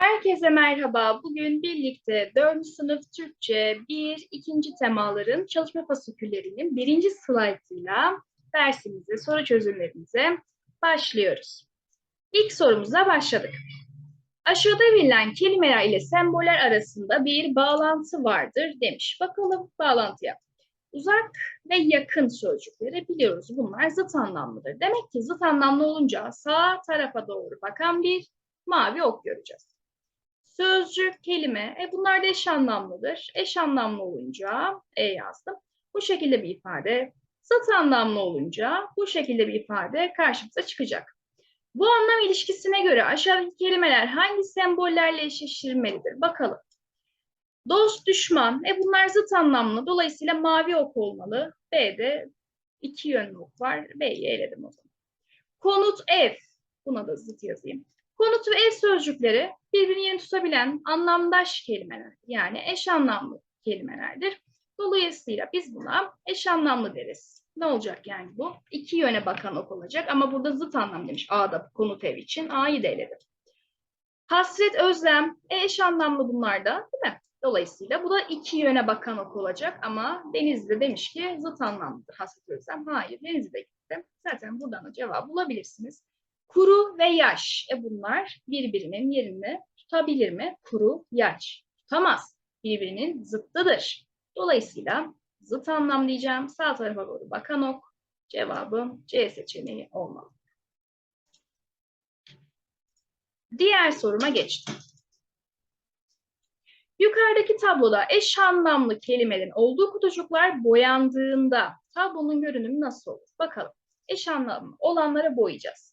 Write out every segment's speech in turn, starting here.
Herkese merhaba. Bugün birlikte 4. sınıf Türkçe 1, 2. temaların çalışma fasiküllerinin birinci slaytıyla dersimize, soru çözümlerimize başlıyoruz. İlk sorumuza başladık. Aşağıda verilen kelimeler ile semboller arasında bir bağlantı vardır demiş. Bakalım bağlantıya. Uzak ve yakın sözcükleri biliyoruz. Bunlar zıt anlamlıdır. Demek ki zıt anlamlı olunca sağ tarafa doğru bakan bir mavi ok göreceğiz. Sözcük, kelime, e bunlar da eş anlamlıdır. Eş anlamlı olunca e yazdım. Bu şekilde bir ifade. Zıt anlamlı olunca bu şekilde bir ifade karşımıza çıkacak. Bu anlam ilişkisine göre aşağıdaki kelimeler hangi sembollerle eşleştirilmelidir? Bakalım. Dost, düşman, e bunlar zıt anlamlı. Dolayısıyla mavi ok olmalı. B'de iki yönlü ok var. B'yi eledim o zaman. Konut, ev. Buna da zıt yazayım. Konut ve ev sözcükleri birbirini yeni tutabilen anlamdaş kelimeler. Yani eş anlamlı kelimelerdir. Dolayısıyla biz buna eş anlamlı deriz. Ne olacak yani bu? İki yöne bakan ok olacak ama burada zıt anlam demiş A'da konut ev için. A'yı da eledim. Hasret, özlem, e, eş anlamlı bunlar da değil mi? Dolayısıyla bu da iki yöne bakan ok olacak ama Denizli demiş ki zıt anlamlıdır hasret, özlem. Hayır, Denizli'de gitti. Zaten buradan da cevabı bulabilirsiniz. Kuru ve yaş. E bunlar birbirinin yerini tutabilir mi? Kuru, yaş. Tutamaz. Birbirinin zıttıdır. Dolayısıyla zıt anlam diyeceğim. Sağ tarafa doğru bakan ok. Cevabım C seçeneği olmalı. Diğer soruma geçtim. Yukarıdaki tabloda eş anlamlı kelimelerin olduğu kutucuklar boyandığında tablonun görünümü nasıl olur? Bakalım. Eş anlamlı olanları boyayacağız.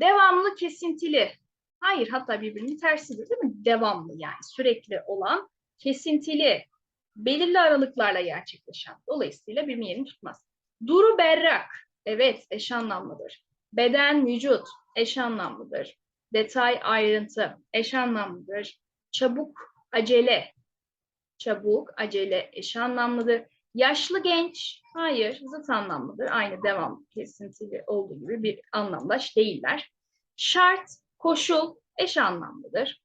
Devamlı kesintili. Hayır hatta birbirinin tersidir değil mi? Devamlı yani sürekli olan kesintili. Belirli aralıklarla gerçekleşen. Dolayısıyla birbirinin yerini tutmaz. Duru berrak. Evet eş anlamlıdır. Beden, vücut eş anlamlıdır. Detay, ayrıntı eş anlamlıdır. Çabuk, acele. Çabuk, acele eş anlamlıdır. Yaşlı genç, hayır zıt anlamlıdır. Aynı devam kesintili olduğu gibi bir anlamdaş değiller. Şart, koşul eş anlamlıdır.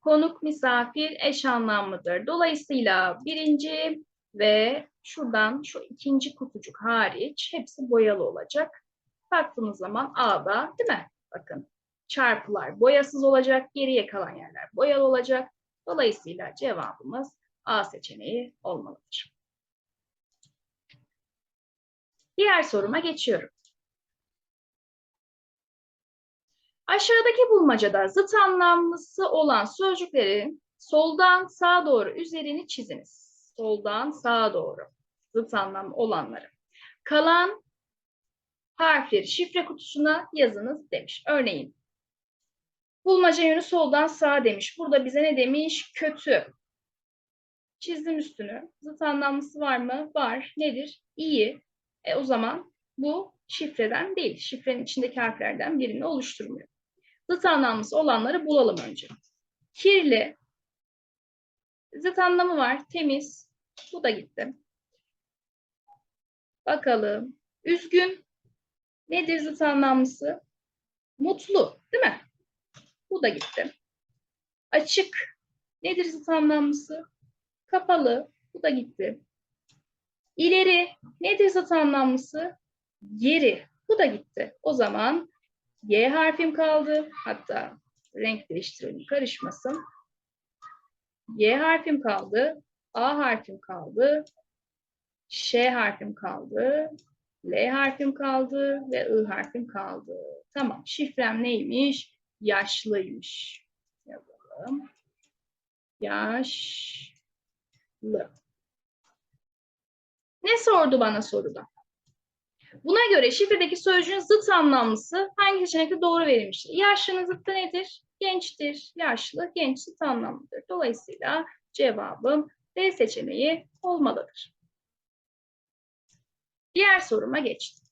Konuk, misafir eş anlamlıdır. Dolayısıyla birinci ve şuradan şu ikinci kutucuk hariç hepsi boyalı olacak. Baktığımız zaman A'da değil mi? Bakın çarpılar boyasız olacak, geriye kalan yerler boyalı olacak. Dolayısıyla cevabımız A seçeneği olmalıdır. Diğer soruma geçiyorum. Aşağıdaki bulmacada zıt anlamlısı olan sözcüklerin soldan sağa doğru üzerini çiziniz. Soldan sağa doğru zıt anlam olanları. Kalan harfleri şifre kutusuna yazınız demiş. Örneğin bulmaca yönü soldan sağa demiş. Burada bize ne demiş? Kötü. Çizdim üstünü. Zıt anlamlısı var mı? Var. Nedir? İyi. E, o zaman bu şifreden değil. Şifrenin içindeki harflerden birini oluşturmuyor. Zıt anlamlısı olanları bulalım önce. Kirli. Zıt anlamı var. Temiz. Bu da gitti. Bakalım. Üzgün. Nedir zıt anlamlısı? Mutlu. Değil mi? Bu da gitti. Açık. Nedir zıt anlamlısı? Kapalı. Bu da gitti. İleri nedir zıt anlamlısı? Geri. Bu da gitti. O zaman Y harfim kaldı. Hatta renk değiştirelim karışmasın. Y harfim kaldı. A harfim kaldı. Ş harfim kaldı. L harfim kaldı ve I harfim kaldı. Tamam. Şifrem neymiş? Yaşlıymış. Yazalım. Yaşlı. Ne sordu bana soruda? Buna göre şifredeki sözcüğün zıt anlamlısı hangi seçenekte doğru verilmiştir? Yaşlının zıttı nedir? Gençtir. Yaşlı, genç zıt anlamlıdır. Dolayısıyla cevabım D seçeneği olmalıdır. Diğer soruma geçtim.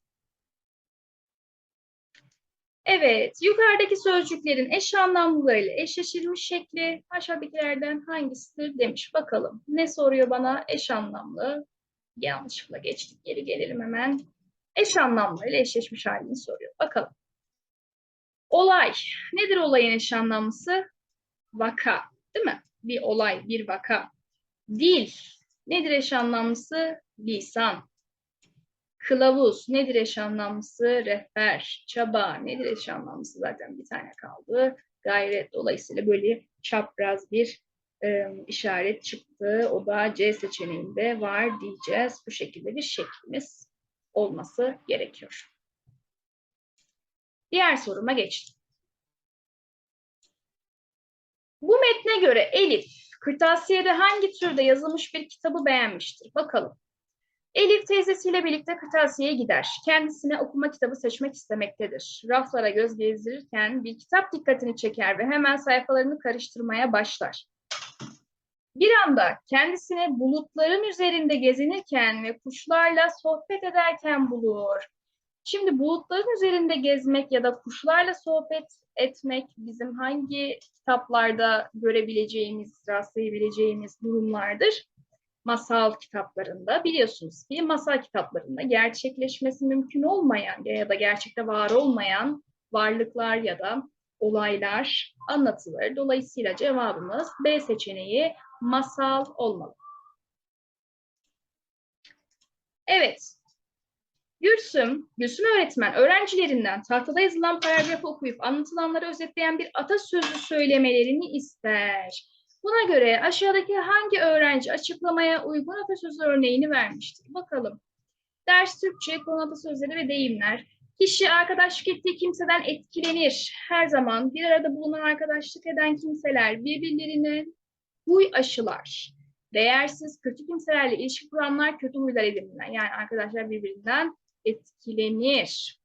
Evet, yukarıdaki sözcüklerin eş anlamlılarıyla eşleştirilmiş şekli aşağıdakilerden hangisidir demiş. Bakalım ne soruyor bana? Eş anlamlı. Yanlışlıkla geçtik. Geri gelelim hemen. Eş anlamlarıyla eşleşmiş halini soruyor. Bakalım. Olay. Nedir olayın eş anlamlısı? vaka, değil mi? Bir olay, bir vaka. Dil, nedir eş anlamlısı? Lisan. Kılavuz, nedir eş anlamlısı? Rehber. Çaba, nedir eş anlamlısı? Zaten bir tane kaldı. Gayret, dolayısıyla böyle çapraz bir e, işaret çıktı. O da C seçeneğinde var diyeceğiz. Bu şekilde bir şeklimiz olması gerekiyor. Diğer soruma geçtim. Bu metne göre Elif, kırtasiyede hangi türde yazılmış bir kitabı beğenmiştir? Bakalım. Elif teyzesiyle birlikte kırtasiyeye gider. Kendisine okuma kitabı seçmek istemektedir. Raflara göz gezdirirken bir kitap dikkatini çeker ve hemen sayfalarını karıştırmaya başlar. Bir anda kendisini bulutların üzerinde gezinirken ve kuşlarla sohbet ederken bulur. Şimdi bulutların üzerinde gezmek ya da kuşlarla sohbet etmek bizim hangi kitaplarda görebileceğimiz, rastlayabileceğimiz durumlardır? Masal kitaplarında biliyorsunuz ki masal kitaplarında gerçekleşmesi mümkün olmayan ya da gerçekte var olmayan varlıklar ya da olaylar anlatılır. Dolayısıyla cevabımız B seçeneği masal olmalı. Evet. Gülsüm, Gülsüm öğretmen öğrencilerinden tahtada yazılan paragrafı okuyup anlatılanları özetleyen bir atasözü söylemelerini ister. Buna göre aşağıdaki hangi öğrenci açıklamaya uygun atasözü örneğini vermiştir? Bakalım. Ders Türkçe, konu atasözleri ve deyimler. Kişi arkadaşlık ettiği kimseden etkilenir. Her zaman bir arada bulunan arkadaşlık eden kimseler birbirlerine huy aşılar. Değersiz, kötü kimselerle ilişki kuranlar kötü huylar edinirler. Yani arkadaşlar birbirinden etkilenir.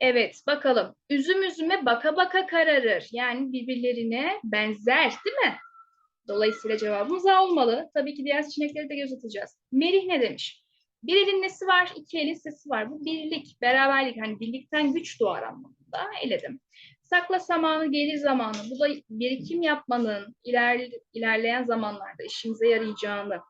Evet, bakalım. Üzüm üzüme baka baka kararır. Yani birbirlerine benzer, değil mi? Dolayısıyla cevabımız A olmalı. Tabii ki diğer seçenekleri de göz atacağız. Merih ne demiş? Bir elin nesi var, iki elin sesi var. Bu birlik, beraberlik, hani birlikten güç doğar anlamında. Eledim. Sakla zamanı, gelir zamanı. Bu da birikim yapmanın iler, ilerleyen zamanlarda işimize yarayacağını,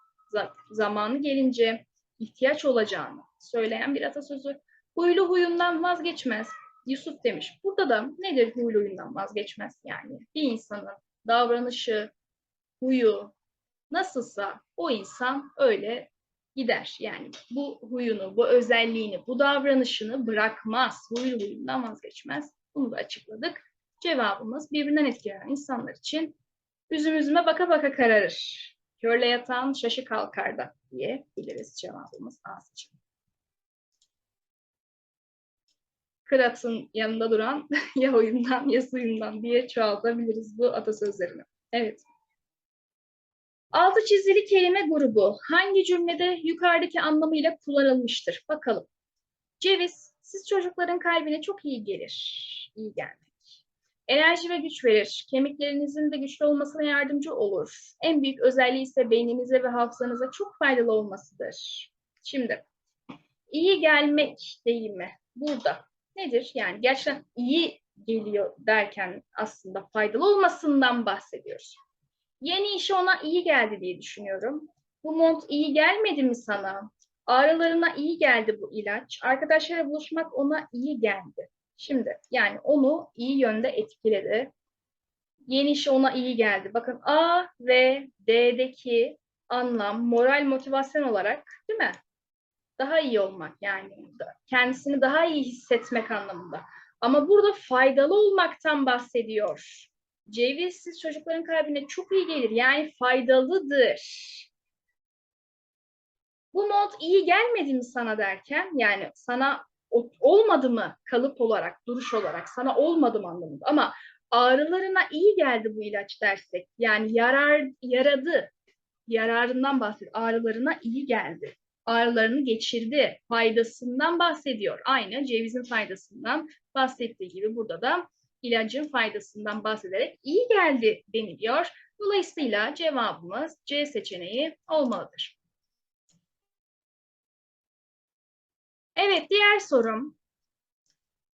zamanı gelince ihtiyaç olacağını söyleyen bir atasözü. Huylu huyundan vazgeçmez. Yusuf demiş. Burada da nedir huylu huyundan vazgeçmez? Yani bir insanın davranışı, huyu nasılsa o insan öyle gider. Yani bu huyunu, bu özelliğini, bu davranışını bırakmaz. Huylu huyundan vazgeçmez. Bunu da açıkladık. Cevabımız birbirinden etkilenen insanlar için üzüm üzüme baka baka kararır. Körle yatan şaşı kalkar da diyebiliriz cevabımız A seçeneği. Kırat'ın yanında duran ya oyundan ya suyundan diye çoğaltabiliriz bu atasözlerini. Evet. Altı çizili kelime grubu hangi cümlede yukarıdaki anlamıyla kullanılmıştır? Bakalım. Ceviz, siz çocukların kalbine çok iyi gelir. İyi gelmek. Enerji ve güç verir. Kemiklerinizin de güçlü olmasına yardımcı olur. En büyük özelliği ise beyninize ve hafızanıza çok faydalı olmasıdır. Şimdi, iyi gelmek deyimi burada nedir? Yani gerçekten iyi geliyor derken aslında faydalı olmasından bahsediyoruz. Yeni işi ona iyi geldi diye düşünüyorum. Bu mont iyi gelmedi mi sana? Ağrılarına iyi geldi bu ilaç. Arkadaşlarla buluşmak ona iyi geldi. Şimdi yani onu iyi yönde etkiledi. Yeni iş ona iyi geldi. Bakın A ve D'deki anlam moral motivasyon olarak değil mi? Daha iyi olmak yani kendisini daha iyi hissetmek anlamında. Ama burada faydalı olmaktan bahsediyor. Cevizsiz çocukların kalbine çok iyi gelir. Yani faydalıdır. Bu mont iyi gelmedi mi sana derken yani sana olmadı mı kalıp olarak, duruş olarak sana olmadı mı anlamında. Ama ağrılarına iyi geldi bu ilaç dersek yani yarar yaradı. Yararından bahsediyor. Ağrılarına iyi geldi. Ağrılarını geçirdi. Faydasından bahsediyor. Aynı cevizin faydasından bahsettiği gibi burada da ilacın faydasından bahsederek iyi geldi deniliyor. Dolayısıyla cevabımız C seçeneği olmalıdır. Evet, diğer sorum.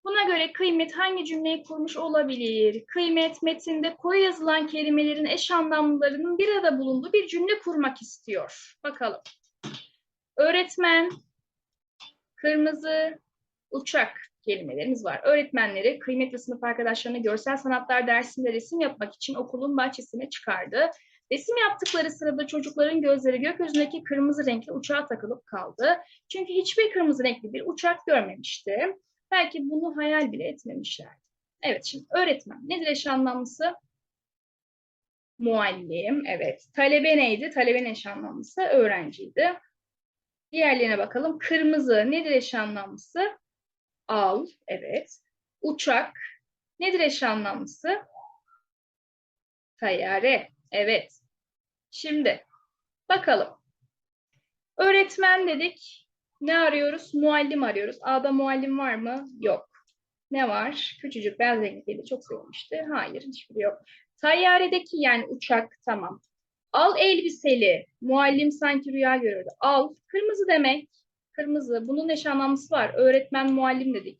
Buna göre kıymet hangi cümleyi kurmuş olabilir? Kıymet metinde koyu yazılan kelimelerin eş anlamlarının bir arada bulunduğu bir cümle kurmak istiyor. Bakalım. Öğretmen, kırmızı, uçak. kelimelerimiz var. Öğretmenleri kıymetli sınıf arkadaşlarını görsel sanatlar dersinde resim yapmak için okulun bahçesine çıkardı. Resim yaptıkları sırada çocukların gözleri gökyüzündeki kırmızı renkli uçağa takılıp kaldı. Çünkü hiçbir kırmızı renkli bir uçak görmemişti. Belki bunu hayal bile etmemişlerdi. Evet şimdi öğretmen nedir eş anlamlısı? Muallim, evet. Talebe neydi? Talebenin eş anlamlısı öğrenciydi. Diğerlerine bakalım. Kırmızı nedir eş anlamlısı? Al, evet. Uçak nedir eş anlamlısı? Tayyare, evet. Şimdi bakalım. Öğretmen dedik. Ne arıyoruz? Muallim arıyoruz. A'da muallim var mı? Yok. Ne var? Küçücük beyaz renkliydi. Çok sevmişti. Hayır, hiçbiri yok. Tayyaredeki yani uçak tamam. Al elbiseli. Muallim sanki rüya görüyordu. Al. Kırmızı demek. Kırmızı. Bunun eş anlamlısı var. Öğretmen muallim dedik.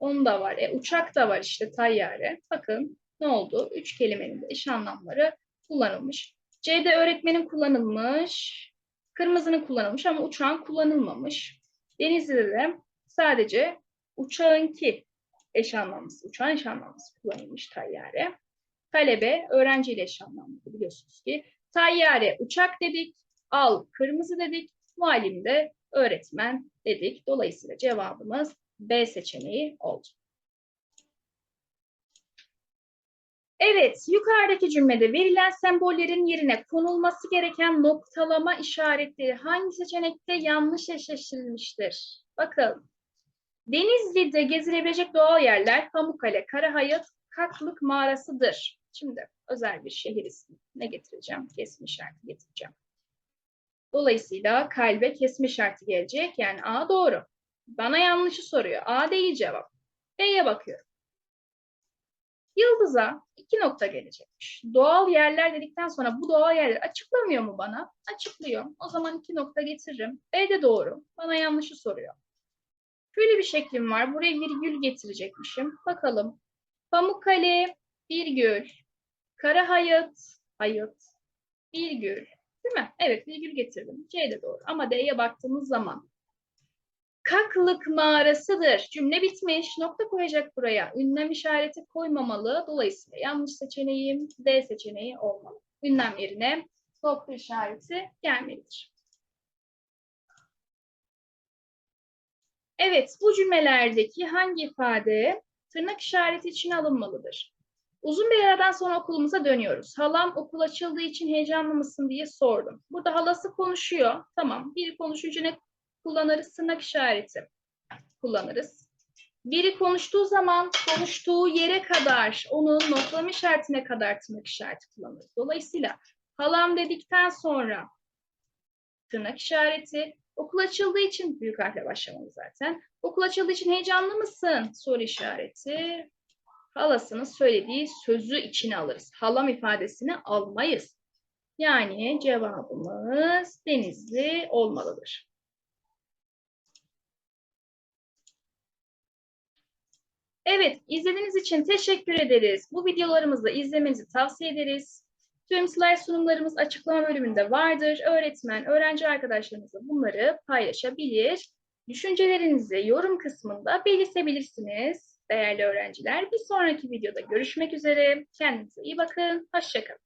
Onun da var. E, uçak da var işte tayyare. Bakın ne oldu? Üç kelimenin de eş anlamları kullanılmış. C'de öğretmenin kullanılmış. Kırmızının kullanılmış ama uçağın kullanılmamış. Denizli'de de sadece uçağınki eş anlamlısı, uçağın eş anlamlısı kullanılmış tayyare. Talebe öğrenciyle eş anlamlı biliyorsunuz ki. Tayyare uçak dedik, al kırmızı dedik, muallim de öğretmen dedik. Dolayısıyla cevabımız B seçeneği oldu. Evet, yukarıdaki cümlede verilen sembollerin yerine konulması gereken noktalama işaretleri hangi seçenekte yanlış eşleştirilmiştir? Bakın. Denizli'de gezilebilecek doğal yerler Pamukkale, Karahayat, Kaklık mağarasıdır. Şimdi özel bir şehir ismi ne getireceğim? Kesme işareti getireceğim. Dolayısıyla kalbe kesme işareti gelecek. Yani A doğru. Bana yanlışı soruyor. A değil cevap. B'ye bakıyorum. Yıldız'a iki nokta gelecekmiş. Doğal yerler dedikten sonra bu doğal yerler açıklamıyor mu bana? Açıklıyor. O zaman iki nokta getiririm. B de doğru. Bana yanlışı soruyor. Şöyle bir şeklim var. Buraya virgül getirecekmişim. Bakalım. Pamukkale, virgül. Karahayat, hayat, virgül. Değil mi? Evet, virgül getirdim. C de doğru. Ama D'ye baktığımız zaman Kaklık mağarasıdır. Cümle bitmiş. Nokta koyacak buraya. Ünlem işareti koymamalı. Dolayısıyla yanlış seçeneğim D seçeneği olmalı. Ünlem yerine nokta işareti gelmelidir. Evet, bu cümlelerdeki hangi ifade tırnak işareti için alınmalıdır? Uzun bir aradan sonra okulumuza dönüyoruz. Halam okul açıldığı için heyecanlı mısın diye sordum. Burada halası konuşuyor. Tamam, bir konuşucu ne kullanırız? Tırnak işareti kullanırız. Biri konuştuğu zaman konuştuğu yere kadar, onun noktalama işaretine kadar tırnak işareti kullanırız. Dolayısıyla halam dedikten sonra tırnak işareti, okul açıldığı için büyük harfle başlamalı zaten. Okul açıldığı için heyecanlı mısın? Soru işareti. Halasının söylediği sözü içine alırız. Halam ifadesini almayız. Yani cevabımız denizli olmalıdır. Evet, izlediğiniz için teşekkür ederiz. Bu videolarımızı izlemenizi tavsiye ederiz. Tüm slide sunumlarımız açıklama bölümünde vardır. Öğretmen, öğrenci arkadaşlarınızla bunları paylaşabilir. Düşüncelerinizi yorum kısmında belirtebilirsiniz değerli öğrenciler. Bir sonraki videoda görüşmek üzere. Kendinize iyi bakın. Hoşçakalın.